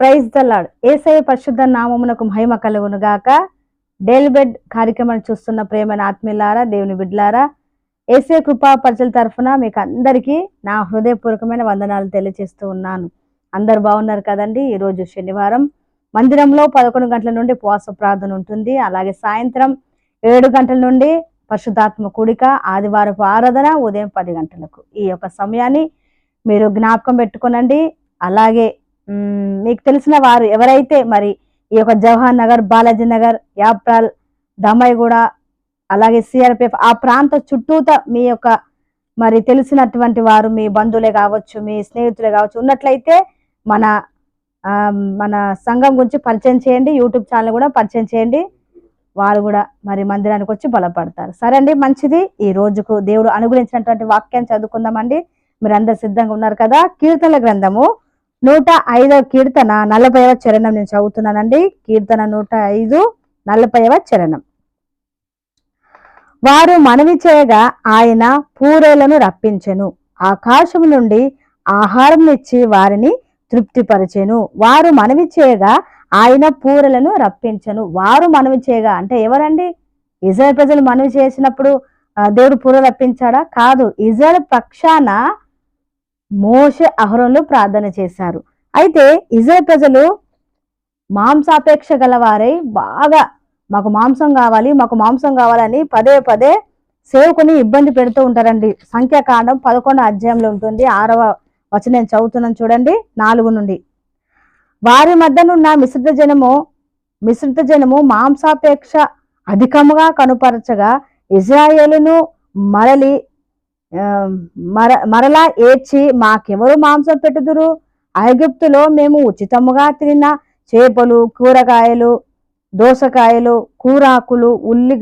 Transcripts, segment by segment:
Praise దల్లాడ్ ఏసఐ పరిశుద్ధ నామమునకు మహిమ కలుగును గాక. డైలీ బెడ్ కార్యక్రమాన్ని చూస్తున్న ప్రేమైన ఆత్మీయులారా దేవుని బిడ్లారా ఏసఐ కృపా పరిచయ తరఫున మీకు అందరికీ నా హృదయపూర్వకమైన వందనాలు తెలియజేస్తూ ఉన్నాను. అందరు బాగున్నారు కదండి? ఈరోజు శనివారం. మందిరంలో పదకొండు గంటల నుండి ఉపవాస ప్రార్థన ఉంటుంది. అలాగే సాయంత్రం ఏడు గంటల నుండి పరిశుద్ధాత్మ కూడిక ఆదివారపు ఆరాధన ఉదయం పది గంటలకు. ఈ యొక్క సమయాన్ని మీరు జ్ఞాపకం పెట్టుకోనండి. అలాగే మీకు తెలిసిన వారు ఎవరైతే మరి ఈ యొక్క జవహర్ నగర్ బాలాజీ నగర్ యాప్రాల్ దమ్మాయిగూడ అలాగే సిఆర్పిఎఫ్ ఆ ప్రాంత చుట్టూత మీ యొక్క మరి తెలిసినటువంటి వారు మీ బంధువులే కావచ్చు మీ స్నేహితులే కావచ్చు ఉన్నట్లయితే మన మన సంఘం గురించి పరిచయం చేయండి యూట్యూబ్ ఛానల్ కూడా పరిచయం చేయండి. వారు కూడా మరి మందిరానికి వచ్చి బలపడతారు. సరే అండి మంచిది. ఈ రోజుకు దేవుడు అనుగ్రహించినటువంటి వాక్యాన్ని చదువుకుందామండి. మీరు అందరు సిద్ధంగా ఉన్నారు కదా. కీర్తన గ్రంథము నూట ఐదవ కీర్తన నలభైవ చరణం నేను చదువుతున్నానండి. కీర్తన నూట ఐదు నలభైవ చరణం. వారు మనవి చేయగా ఆయన పూరేలను రప్పించెను. ఆకాశం నుండి ఆహారం ఇచ్చి వారిని తృప్తిపరిచెను. వారు మనవి చేయగా ఆయన పూరలను రప్పించెను. వారు మనవి చేయగా అంటే ఎవరండి? ఇజ్రాయల్ ప్రజలు మనవి చేసినప్పుడు దేవుడు పూర రప్పించాడా? కాదు. ఇజ్రాయల్ పక్షాన మోషే అహరోన్లు ప్రార్థన చేశారు. అయితే ఇజ్రాయల్ ప్రజలు మాంసాపేక్ష గలవారై బాగా మాకు మాంసం కావాలి మాకు మాంసం కావాలని పదే పదే సేవకుని ఇబ్బంది పెడుతూ ఉంటారండి. సంఖ్యాకాండం పదకొండు అధ్యాయంలో ఉంటుంది. ఆరవ వచనం నేను చదువుతున్నాను చూడండి. నాలుగు నుండి. వారి మధ్యనున్న మిశ్రిత జనము మిశ్రిత జనము మాంసాపేక్ష అధికముగా కనుపరచగా ఇజ్రాయేలును మరలి మర మరలా ఏడ్చి మాకెవరు మాంసం పెట్టుదురు? ఐగుప్తులో మేము ఉచితముగా తిన్న చేపలు కూరగాయలు దోసకాయలు కూరాకులు ఉల్లి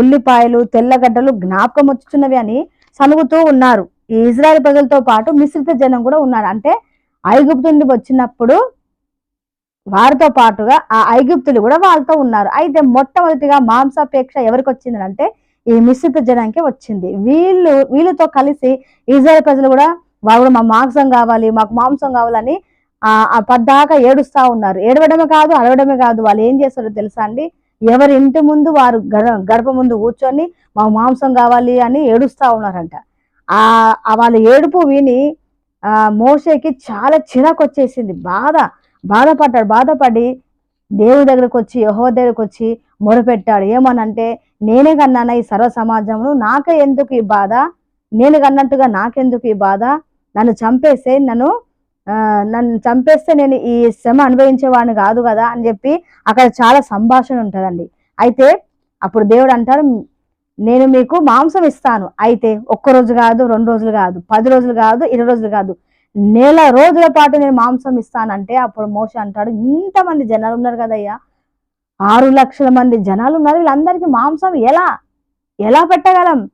ఉల్లిపాయలు తెల్లగడ్డలు జ్ఞాపకం వచ్చుచున్నవి అని సనుగుతూ ఉన్నారు. ఈ ఇజ్రాయెల్ ప్రజలతో పాటు మిశ్రిత జనం కూడా ఉన్నారు. అంటే ఐగుప్తు నుండి వచ్చినప్పుడు వారితో పాటుగా ఆ ఐగుప్తులు కూడా వాళ్ళతో ఉన్నారు. అయితే మొట్టమొదటిగా మాంసాపేక్ష ఎవరికి వచ్చింది అంటే ఈ మిశ్రిత జనానికి వచ్చింది. వీళ్ళు వీళ్ళతో కలిసి ఇజ్రాయల్ ప్రజలు కూడా వాళ్ళు కూడా మా మాంసం కావాలి మాకు మాంసం కావాలని ఆ పద్దాకా ఏడుస్తా ఉన్నారు. ఏడవడమే కాదు అడవడమే కాదు వాళ్ళు ఏం చేస్తారో తెలుసా అండి? ఎవరి ఇంటి ముందు వారు గడ గడప ముందు కూర్చొని మా మాంసం కావాలి అని ఏడుస్తా ఉన్నారంట. ఆ వాళ్ళ ఏడుపు విని ఆ చాలా చిరాకు వచ్చేసింది బాధ బాధపడ్డాడు బాధపడి దేవుడి దగ్గరకు వచ్చి యహో దగ్గరకు వచ్చి మొరపెట్టాడు. ఏమనంటే నేనే కన్నానా ఈ సర్వ సమాజంలో? నాకే ఎందుకు ఈ బాధ? నేను కన్నట్టుగా నాకెందుకు ఈ బాధ? నన్ను చంపేస్తే నన్ను నన్ను చంపేస్తే నేను ఈ శ్రమ అనుభవించేవాడిని కాదు కదా అని చెప్పి అక్కడ చాలా సంభాషణ ఉంటుందండి. అయితే అప్పుడు దేవుడు అంటారు నేను మీకు మాంసం ఇస్తాను. అయితే ఒక్క రోజు కాదు రెండు రోజులు కాదు పది రోజులు కాదు ఇరవై రోజులు కాదు. నెల రోజుల పాటు నేను మాంసం ఇస్తానంటే అప్పుడు మోస అంటాడు ఇంతమంది జనాలు ఉన్నారు కదయ్యా. ఆరు లక్షల మంది జనాలు ఉన్నారు వీళ్ళందరికీ మాంసం ఎలా ఎలా పెట్టగలం?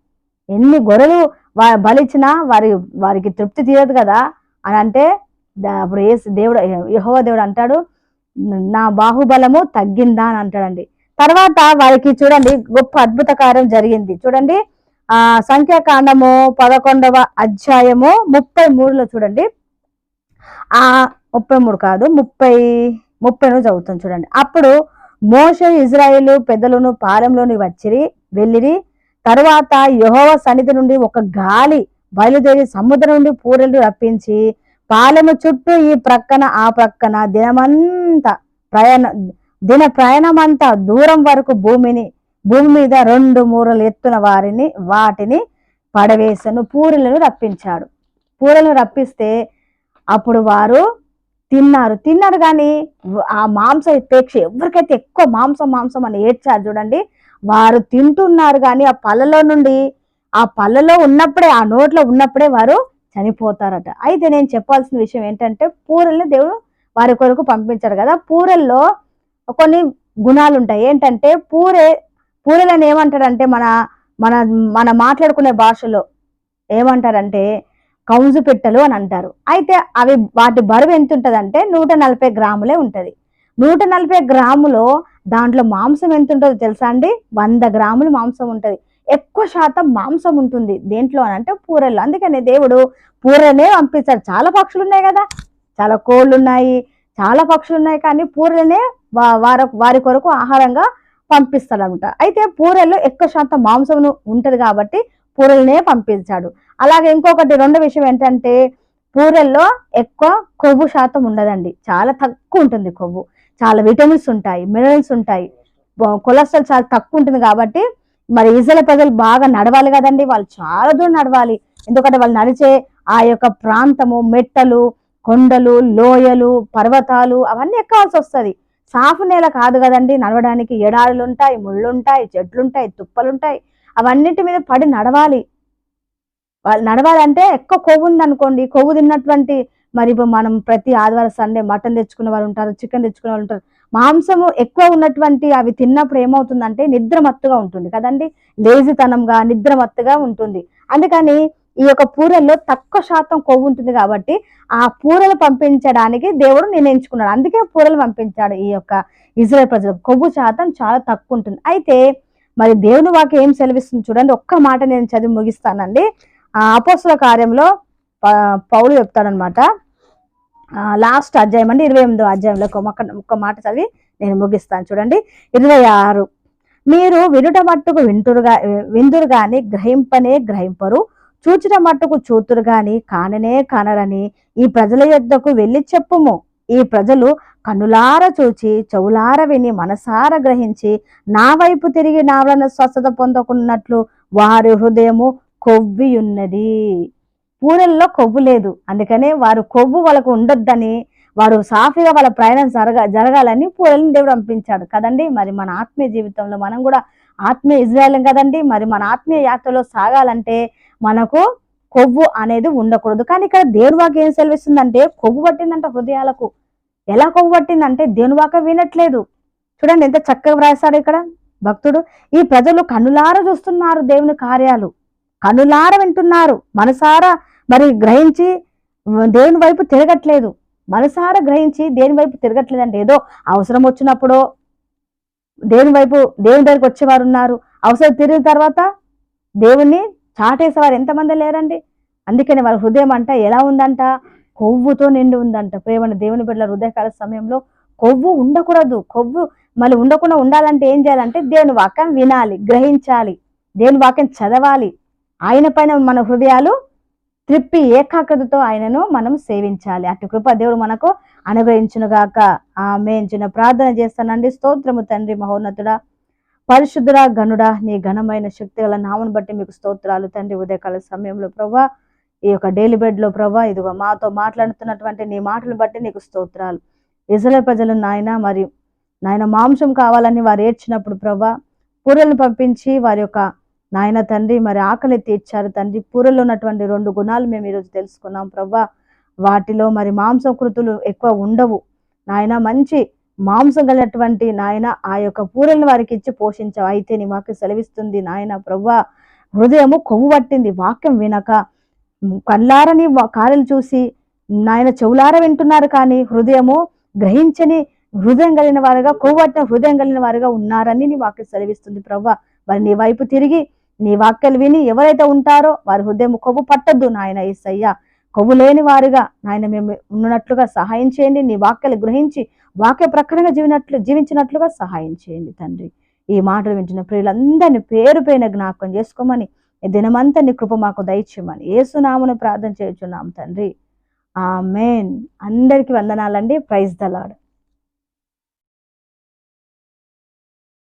ఎన్ని గొర్రెలు వారి బలిచ్చినా వారి వారికి తృప్తి తీరదు కదా? అని అంటే అప్పుడు ఏ దేవుడు యహోవ దేవుడు అంటాడు నా బాహుబలము తగ్గిందా? అని అంటాడండి. తర్వాత వారికి చూడండి గొప్ప అద్భుత కార్యం జరిగింది. చూడండి ఆ సంఖ్యాకాండము పదకొండవ అధ్యాయము ముప్పై మూడులో చూడండి. ఆ ముప్పై మూడు కాదు ముప్పై ముప్పై చదువుతాం చూడండి. అప్పుడు మోష ఇజ్రాయేలు పెద్దలను పాలెంలోని వచ్చిరి వెళ్ళిరి. తరువాత యహోవ సన్నిధి నుండి ఒక గాలి బయలుదేరి సముద్రం నుండి పూరెలు రప్పించి పాలెము చుట్టూ ఈ ప్రక్కన ఆ ప్రక్కన దినమంతా ప్రయాణ దిన ప్రయాణమంతా దూరం వరకు భూమిని భూమి మీద రెండు మూరలు ఎత్తున వారిని వాటిని పడవేసను పూరెలను రప్పించాడు. పూరెలను రప్పిస్తే అప్పుడు వారు తిన్నారు. తిన్నారు కానీ ఆ మాంస అపేక్ష ఎవరికైతే ఎక్కువ మాంసం మాంసం అని ఏడ్చారు చూడండి వారు తింటున్నారు కానీ ఆ పళ్ళలో నుండి ఆ పళ్ళలో ఉన్నప్పుడే ఆ నోట్లో ఉన్నప్పుడే వారు చనిపోతారట. అయితే నేను చెప్పాల్సిన విషయం ఏంటంటే పూరల్ని దేవుడు వారి కొరకు పంపించారు కదా. పూరెల్లో కొన్ని గుణాలు ఉంటాయి. ఏంటంటే పూరే పూరలను ఏమంటారంటే మన మన మన మాట్లాడుకునే భాషలో ఏమంటారంటే కౌజు పెట్టెలు అని అంటారు. అయితే అవి వాటి బరువు ఎంత ఉంటుంది అంటే నూట నలభై గ్రాములే ఉంటుంది. నూట నలభై గ్రాములో దాంట్లో మాంసం ఎంత ఉంటుందో తెలుసా అండి? వంద గ్రాములు మాంసం ఉంటుంది. ఎక్కువ శాతం మాంసం ఉంటుంది దేంట్లో అని అంటే పూరల్లో. అందుకని దేవుడు పూరనే పంపిస్తాడు. చాలా పక్షులు ఉన్నాయి కదా. చాలా కోళ్ళు ఉన్నాయి. చాలా పక్షులు ఉన్నాయి కానీ పూరలనే వా- వారి వారి కొరకు ఆహారంగా పంపిస్తాడంట. అయితే పూరల్లో ఎక్కువ శాతం మాంసం ఉంటుంది కాబట్టి పూరల్నే పంపించాడు. అలాగే ఇంకొకటి రెండో విషయం ఏంటంటే పూరల్లో ఎక్కువ కొవ్వు శాతం ఉండదండి. చాలా తక్కువ ఉంటుంది కొవ్వు. చాలా విటమిన్స్ ఉంటాయి మినరల్స్ ఉంటాయి. కొలెస్ట్రాల్ చాలా తక్కువ ఉంటుంది కాబట్టి మరి ఇజ్రాయల్ ప్రజలు బాగా నడవాలి కదండి. వాళ్ళు చాలా దూరం నడవాలి. ఎందుకంటే వాళ్ళు నడిచే ఆ యొక్క ప్రాంతము మెట్టలు కొండలు లోయలు పర్వతాలు అవన్నీ ఎక్కాల్సి వస్తుంది. సాఫ్ నేల కాదు కదండి. నడవడానికి ఎడారులుంటాయి ముళ్ళుంటాయి చెట్లుంటాయి తుప్పలుంటాయి. అవన్నిటి మీద పడి నడవాలి. వాళ్ళు నడవాలంటే ఎక్కువ కొవ్వు ఉంది అనుకోండి కొవ్వు తిన్నటువంటి మరి ఇప్పుడు మనం ప్రతి ఆదివారం సండే మటన్ తెచ్చుకునే వాళ్ళు ఉంటారు చికెన్ తెచ్చుకునే వాళ్ళు ఉంటారు. మాంసము ఎక్కువ ఉన్నటువంటి అవి తిన్నప్పుడు ఏమవుతుందంటే నిద్రమత్తుగా ఉంటుంది కదండి. లేజితనంగా నిద్రమత్తుగా ఉంటుంది. అందుకని ఈ యొక్క పూరల్లో తక్కువ శాతం కొవ్వు ఉంటుంది కాబట్టి ఆ పూరలు పంపించడానికి దేవుడు నిర్ణయించుకున్నాడు. అందుకే పూరలు పంపించాడు ఈ యొక్క ఇజ్రాయల్ ప్రజలకు. కొవ్వు శాతం చాలా తక్కువ ఉంటుంది. అయితే మరి దేవుని వాక్యం ఏం సెలవిస్తుంది చూడండి. ఒక్క మాట నేను చదివి ముగిస్తానండి. ఆ కార్యంలో పౌలు చెప్తాడనమాట. లాస్ట్ అధ్యాయం అండి ఇరవై ఎనిమిదో అధ్యాయంలో ఒక ఒక్క మాట చదివి నేను ముగిస్తాను చూడండి. ఇరవై ఆరు. మీరు వినుట మట్టుకు వింటురుగా విందురు గాని గ్రహింపనే గ్రహింపరు. చూచుట మట్టుకు చూతురు గాని కాననే కానరని ఈ ప్రజల యొద్దకు వెళ్ళి చెప్పుము. ఈ ప్రజలు కనులార చూచి చెవులార విని మనసార గ్రహించి నా వైపు తిరిగి నా వలన స్వస్థత పొందకున్నట్లు వారి హృదయము కొవ్వి ఉన్నది కొవ్వు లేదు. అందుకనే వారు కొవ్వు వాళ్ళకు ఉండొద్దని వారు సాఫీగా వాళ్ళ ప్రయాణం జరగ జరగాలని పూరలను దేవుడు పంపించాడు కదండి? మరి మన ఆత్మీయ జీవితంలో మనం కూడా ఆత్మీయ ఇజ్రాయలం కదండి? మరి మన ఆత్మీయ యాత్రలో సాగాలంటే మనకు కొవ్వు అనేది ఉండకూడదు. కానీ ఇక్కడ దేవుడు వాకి ఏం సెలవిస్తుందంటే కొవ్వు పట్టిందంట హృదయాలకు. ఎలా కొవ్వు అంటే దేవుని వినట్లేదు. చూడండి ఎంత చక్కగా వ్రాసాడు ఇక్కడ భక్తుడు. ఈ ప్రజలు కన్నులార చూస్తున్నారు దేవుని కార్యాలు. కన్నులార వింటున్నారు. మనసారా మరి గ్రహించి దేవుని వైపు తిరగట్లేదు. మనసారా గ్రహించి దేని వైపు తిరగట్లేదంటే ఏదో అవసరం వచ్చినప్పుడు దేవుని వైపు దేవుని దగ్గరికి వచ్చేవారు ఉన్నారు. అవసరం తిరిగిన తర్వాత దేవుణ్ణి చాటేసేవారు ఎంతమంది లేరండి? అందుకని వాళ్ళ హృదయం అంట ఎలా ఉందంట? కొవ్వుతో నిండి ఉందంట. ప్రేమను దేవుని బిడ్డల హృదయకాల సమయంలో కొవ్వు ఉండకూడదు. కొవ్వు మళ్ళీ ఉండకుండా ఉండాలంటే ఏం చేయాలంటే దేవుని వాక్యం వినాలి గ్రహించాలి. దేవుని వాక్యం చదవాలి. ఆయన పైన మన హృదయాలు త్రిప్పి ఏకాగ్రతతో ఆయనను మనం సేవించాలి. అటు కృప దేవుడు మనకు అనుగ్రహించునుగాక ఆమె చిన్న ప్రార్థన చేస్తానండి. స్తోత్రము తండ్రి మహోన్నతుడా పరిశుద్ధుడా గనుడా నీ ఘనమైన శక్తి గల నామను బట్టి మీకు స్తోత్రాలు. తండ్రి ఉదయకాల సమయంలో ప్రభా ఈ యొక్క డైలీ బెడ్లో ప్రభా ఇదిగో మాతో మాట్లాడుతున్నటువంటి నీ మాటలు బట్టి నీకు స్తోత్రాలు. ఇజ్రాయల్ ప్రజలు నాయన మరి నాయన మాంసం కావాలని వారు ఏడ్చినప్పుడు ప్రభా పూరలను పంపించి వారి యొక్క నాయన తండ్రి మరి ఆకలి తీర్చారు తండ్రి. పూరలో ఉన్నటువంటి రెండు గుణాలు మేము ఈరోజు తెలుసుకున్నాం ప్రభా. వాటిలో మరి మాంసం కృతులు ఎక్కువ ఉండవు. నాయన మంచి మాంసం కలిగినటువంటి నాయన ఆ యొక్క పూరలను వారికి ఇచ్చి పోషించావు అయితే నీ మాకు సెలవిస్తుంది నాయన ప్రభా. హృదయము కొవ్వు పట్టింది. వాక్యం వినక కళ్ళారని వా- చూసి నాయన చెవులార వింటున్నారు కానీ హృదయము గ్రహించని హృదయం కలిగిన వారుగా కొవ్వట్టిన హృదయం కలిగిన వారుగా ఉన్నారని నీ వాక్యం సెలవిస్తుంది ప్రభా మరి నీ వైపు తిరిగి నీ వాక్యలు విని ఎవరైతే ఉంటారో వారి హృదయం కొవ్వు పట్టద్దు నాయన ఏసయ్య. కొవ్వు లేని వారుగా నాయన మేము ఉన్నట్లుగా సహాయం చేయండి నీ వాక్యలు గ్రహించి వాక్య ప్రకటనగా జీవినట్లు జీవించినట్లుగా సహాయం చేయండి తండ్రి. ఈ మాటలు వింటున్న ప్రియులందరినీ పేరు పైన జ్ఞాపకం చేసుకోమని దినమంతా నీ కృప మాకు దయచేయమని ఏసునామను ప్రార్థన చేయుచున్నాం తండ్రి. ఆ ఆమెన్. అందరికీ వందనాలండి. ప్రైజ్ దలాడు